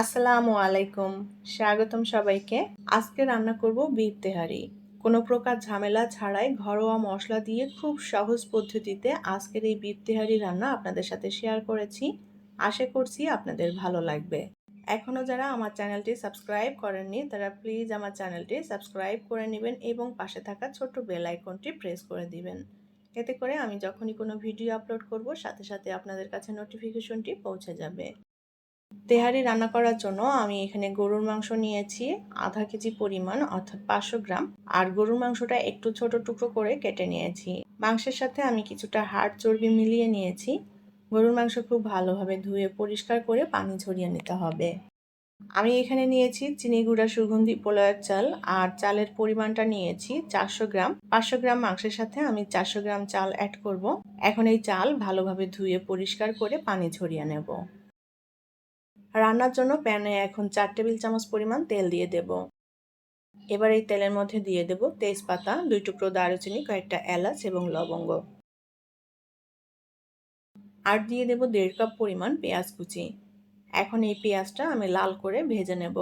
আসসালামু আলাইকুম। স্বাগতম সবাইকে। আজকে রান্না করব বিফ তেহারি। কোনো প্রকার ঝামেলা ছাড়াই ঘরোয়া মশলা দিয়ে খুব সহজ পদ্ধতিতে আজকের এই বিফ তেহারি রান্না আপনাদের সাথে শেয়ার করেছি। আশা করছি আপনাদের ভালো লাগবে। এখনও যারা আমার চ্যানেলটি সাবস্ক্রাইব করেননি, তারা প্লিজ আমার চ্যানেলটি সাবস্ক্রাইব করে নেবেন এবং পাশে থাকা ছোট্ট বেল আইকনটি প্রেস করে দিবেন। এতে করে আমি যখনই কোনো ভিডিও আপলোড করব, সাথে সাথে আপনাদের কাছে নোটিফিকেশনটি পৌঁছে যাবে। তেহারি রান্না করার জন্য আমি এখানে গরুর মাংস নিয়েছি, আধা কেজি পরিমাণ, অর্থাৎ পাঁচশো গ্রাম। আর গরুর মাংসটা একটু ছোট টুকরো করে কেটে নিয়েছি। মাংসের সাথে আমি কিছুটা হাড় চর্বি মিলিয়ে নিয়েছি। গরুর মাংস খুব ভালোভাবে ধুয়ে পরিষ্কার করে পানি ঝরিয়ে নিতে হবে। আমি এখানে নিয়েছি চিনি গুঁড়া সুগন্ধি পোলার চাল আর চালের পরিমাণটা নিয়েছি চারশো গ্রাম। পাঁচশো গ্রাম মাংসের সাথে আমি চারশো গ্রাম চাল অ্যাড করব। এখন এই চাল ভালোভাবে ধুয়ে পরিষ্কার করে পানি ঝরিয়ে নেব। রান্নার জন্য প্যানে এখন চার টেবিল চামচ পরিমাণ তেল দিয়ে দেব। এবার এই তেলের মধ্যে দিয়ে দেব তেজপাতা, দুই টুকরো দারুচিনি, কয়েকটা এলাচ এবং লবঙ্গ। আর দিয়ে দেব দেড় কাপ পরিমাণ পেঁয়াজ কুচি। এখন এই পেঁয়াজটা আমি লাল করে ভেজে নেব।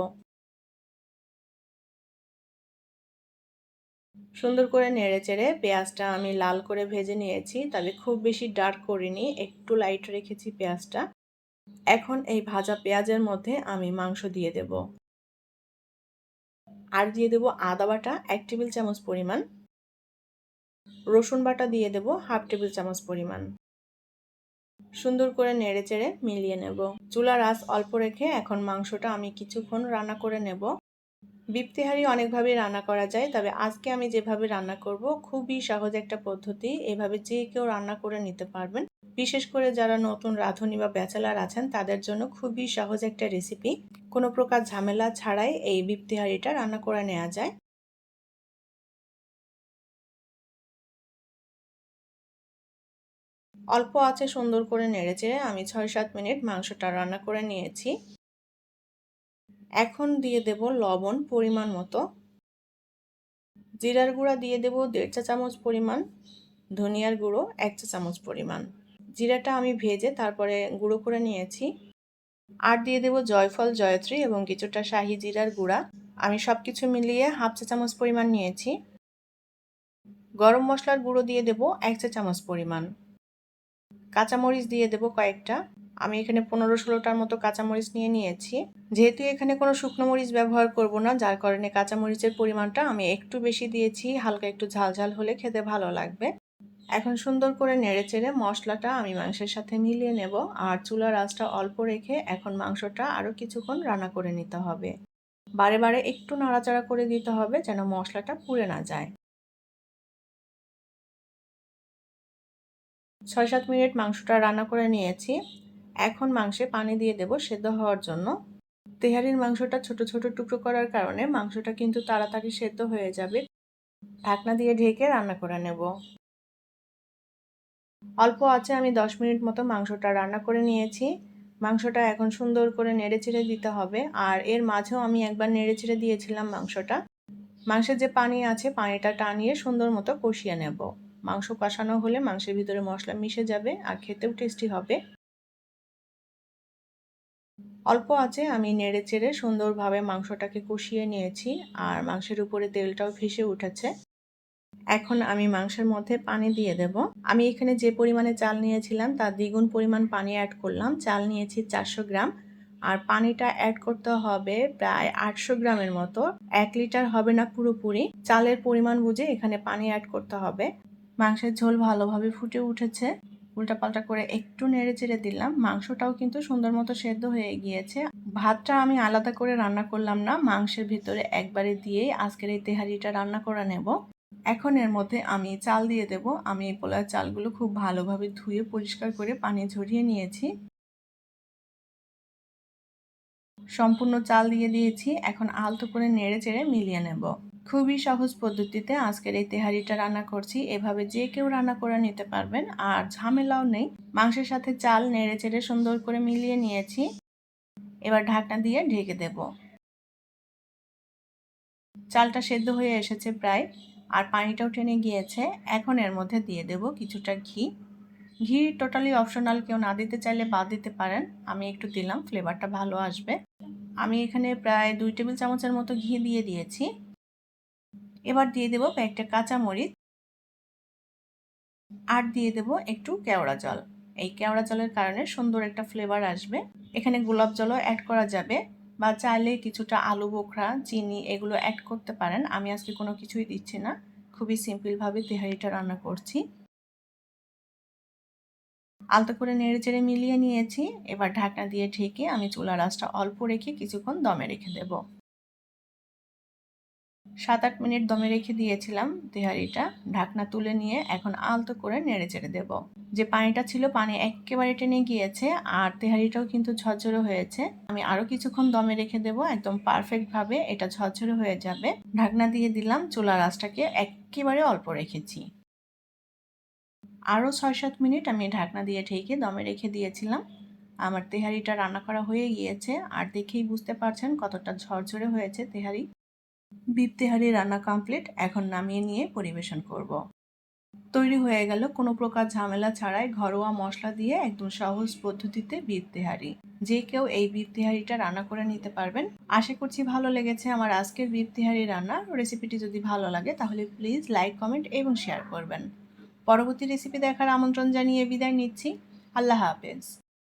সুন্দর করে নেড়ে চেড়ে পেঁয়াজটা আমি লাল করে ভেজে নিয়েছি, তবে খুব বেশি ডার্ক করিনি, একটু লাইট রেখেছি পেঁয়াজটা। এখন এই ভাজা পেঁয়াজের মধ্যে আমি মাংস দিয়ে দেব। আর দিয়ে দেব আদা বাটা, এক টেবিল চামচ পরিমাণ। রসুন বাটা দিয়ে দেব হাফ টেবিল চামচ পরিমাণ। সুন্দর করে নেড়ে চেড়ে মিলিয়ে নেব। চুলার আঁচ অল্প রেখে এখন মাংসটা আমি কিছুক্ষণ রান্না করে নেব। বিপ্তিহারি অনেকভাবেই রান্না করা যায়, তবে আজকে আমি যেভাবে রান্না করব, খুবই সহজ একটা পদ্ধতি। এভাবে যে কেউ রান্না করে নিতে পারবেন। বিশেষ করে যারা নতুন রাঁধুনি বা ব্যাচেলার আছেন, তাদের জন্য খুবই সহজ একটা রেসিপি। কোনো প্রকার ঝামেলা ছাড়াই এই বিপ্তিহারিটা রান্না করে নেওয়া যায়। অল্প আছে সুন্দর করে নেড়েচেড়ে আমি ছয় সাত মিনিট মাংসটা রান্না করে নিয়েছি। এখন দিয়ে দেব লবণ পরিমাণ মতো। জিরার গুঁড়া দিয়ে দেব দেড় চা চামচ পরিমাণ। ধনিয়ার গুঁড়ো এক চা চামচ পরিমাণ। জিরাটা আমি ভেজে তারপরে গুঁড়ো করে নিয়েছি। আর দিয়ে দেব জয়ফল, জয়ত্রী এবং কিছুটা শাহি জিরার গুঁড়া। আমি সব কিছু মিলিয়ে হাফ চা চামচ পরিমাণ নিয়েছি। গরম মশলার গুঁড়ো দিয়ে দেব এক চা চামচ পরিমাণ। কাঁচামরিচ দিয়ে দেব কয়েকটা। আমি এখানে পনেরো ষোলোটার মতো কাঁচামরিচ নিয়ে নিয়েছি। যেহেতু এখানে কোনো শুকনো মরিচ ব্যবহার করব না, যার কারণে কাঁচামরিচের পরিমাণটা আমি একটু বেশি দিয়েছি, হালকা একটু ঝাল ঝাল হলে খেতে ভালো লাগবে। এখন সুন্দর করে নেড়ে চেড়ে মশলাটা আমি মাংসের সাথে মিলিয়ে নেব আর চুলার আঁচটা অল্প রেখে এখন মাংসটা আরও কিছুক্ষণ রান্না করে নিতে হবে। বারে বারে একটু নাড়াচাড়া করে দিতে হবে যেন মশলাটা পুড়ে না যায়। ছয় সাত মিনিট মাংসটা রান্না করে নিয়েছি। এখন মাংসে পানি দিয়ে দেব সেদ্ধ হওয়ার জন্য। তেহারির মাংসটা ছোট ছোট টুকরো করার কারণে মাংসটা কিন্তু তাড়াতাড়ি সেদ্ধ হয়ে যাবে। ঢাকনা দিয়ে ঢেকে রান্না করে নেব। অল্প আছে, আমি দশ মিনিট মতো মাংসটা রান্না করে নিয়েছি। মাংসটা এখন সুন্দর করে নেড়ে চেড়ে দিতে হবে। আর এর মাঝেও আমি একবার নেড়ে চেড়ে দিয়েছিলাম মাংসটা। মাংসের যে পানি আছে, পানিটা টানিয়ে সুন্দর মতো কষিয়ে নেব। মাংস কষানো হলে মাংসের ভিতরে মশলা মিশে যাবে আর খেতেও টেস্টি হবে। অল্প আছে, আমি নেড়ে চেড়ে সুন্দরভাবে মাংসটাকে কষিয়ে নিয়েছি আর মাংসের উপরে তেলটাও ভেসে উঠেছে। এখন আমি মাংসের মধ্যে পানি দিয়ে দেব। আমি এখানে যে পরিমাণে চাল নিয়েছিলাম তার দ্বিগুণ পরিমাণ পানি অ্যাড করলাম। চাল নিয়েছি চারশো গ্রাম আর পানিটা অ্যাড করতে হবে প্রায় আটশো গ্রামের মতো। এক লিটার হবে না পুরোপুরি। চালের পরিমাণ বুঝে এখানে পানি অ্যাড করতে হবে। মাংসের ঝোল ভালোভাবে ফুটে উঠেছে। উল্টাপাল্টা করে একটু নেড়ে চেড়ে দিলাম। মাংসটাও কিন্তু সুন্দর মতো সেদ্ধ হয়ে গিয়েছে। ভাতটা আমি আলাদা করে রান্না করলাম না। মাংসের ভিতরে একবারে দিয়েই আজকের এই তেহারিটা রান্না করে নেব। এখন এর মধ্যে আমি চাল দিয়ে দেব। আমি এই পোলার চালগুলো খুব ভালোভাবে ধুয়ে পরিষ্কার করে পানি ঝরিয়ে নিয়েছি। সম্পূর্ণ চাল দিয়ে দিয়েছি। এখন আলতো করে নেড়ে চেড়ে মিলিয়ে নেব। খুবই সহজ পদ্ধতিতে আজকের এই তেহারিটা রান্না করছি। এভাবে যে কেউ রান্না করে নিতে পারবেন। আর ঝামেলাও নেই। মাংসের সাথে চাল নেড়ে চেড়ে সুন্দর করে মিলিয়ে নিয়েছি। এবার ঢাকনা দিয়ে ঢেকে দেব। চালটা সেদ্ধ হয়ে এসেছে প্রায়। আর পানিটাও টেনে গিয়েছে। এখন এর মধ্যে দিয়ে দেব কিছুটা ঘি। ঘি টোটালি অপশনাল কেউ না দিতে চাইলে বাদ দিতে পারেন। আমি একটু দিলাম ফ্লেভারটা ভালো আসবে। আমি এখানে প্রায় দুই টেবিল চামচের মতো ঘি দিয়ে দিয়েছি। এবার দিয়ে দেব কয়েকটা কাঁচামরিচ আর দিয়ে দেব একটু কেওড়া জল। এই কেওড়া জলের কারণে সুন্দর একটা ফ্লেভার আসবে। এখানে গোলাপ জলও অ্যাড করা যাবে বা চাইলে কিছুটা আলু বোখরা, চিনি এগুলো অ্যাড করতে পারেন। আমি আজকে কোনো কিছুই দিচ্ছি না। খুবই সিম্পলভাবে তেহারিটা রান্না করছি। আলতো করে নেড়ে চেড়ে মিলিয়ে নিয়েছি। এবার ঢাকনা দিয়ে ঢেকে আমি চুলা রাসটা অল্প রেখে কিছুক্ষণ দমে রেখে দেব। সাত আট মিনিট দমে রেখে দিয়েছিলাম তেহারিটা। ঢাকনা তুলে নিয়ে এখন আলতো করে নেড়ে চেড়ে দেব। যে পানিটা ছিল পানি একেবারে টেনে গিয়েছে আর তেহারিটাও কিন্তু ঝরঝরে হয়েছে। আমি আরও কিছুক্ষণ দমে রেখে দেব, একদম পারফেক্টভাবে এটা ঝরঝরে হয়ে যাবে। ঢাকনা দিয়ে দিলাম চুলা রাসটাকে একেবারে অল্প রেখেছি। আরও ছয় সাত মিনিট আমি ঢাকনা দিয়ে ঢেকে দমে রেখে দিয়েছিলাম। আমার তেহারিটা রান্না করা হয়ে গিয়েছে। আর দেখেই বুঝতে পারছেন কতটা ঝরঝরে হয়েছে তেহারি। বিপ রান্না কমপ্লিট এখন নামিয়ে নিয়ে পরিবেশন করব। তৈরি হয়ে গেল কোনো প্রকার ঝামেলা ছাড়াই ঘরোয়া মশলা দিয়ে একদম সহজ পদ্ধতিতে বিপ তেহারি যে কেউ এই বিপ তেহারিটা রান্না করে নিতে পারবেন। আশা করছি ভালো লেগেছে আমার আজকের বিপ তেহারি রান্না। রেসিপিটি যদি ভালো লাগে তাহলে প্লিজ লাইক কমেন্ট এবং শেয়ার করবেন। পরবর্তী রেসিপি দেখার আমন্ত্রণ জানিয়ে বিদায় নিচ্ছি। আল্লাহ হাফেজ।